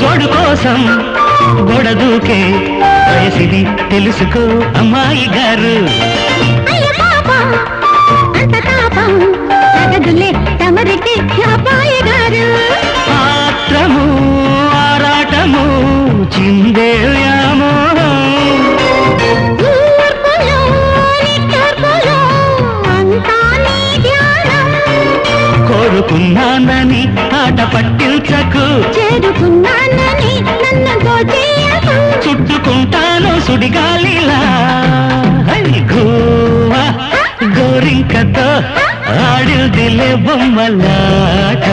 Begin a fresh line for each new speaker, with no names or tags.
జోడు కోసం గొడదూకే వయసిది తెలుసుకో అమ్మాయి గారు. ఆత్రము ఆరాటము కోరుకున్నానని ఆట పట్టించకు.
చేరుకున్నానని నన్ను దోచేయకు
చుట్టుకుంటాను సుడిగాలిలా. గోవా గోరింకతో ఆడిల్దిలే బొమ్మలాట.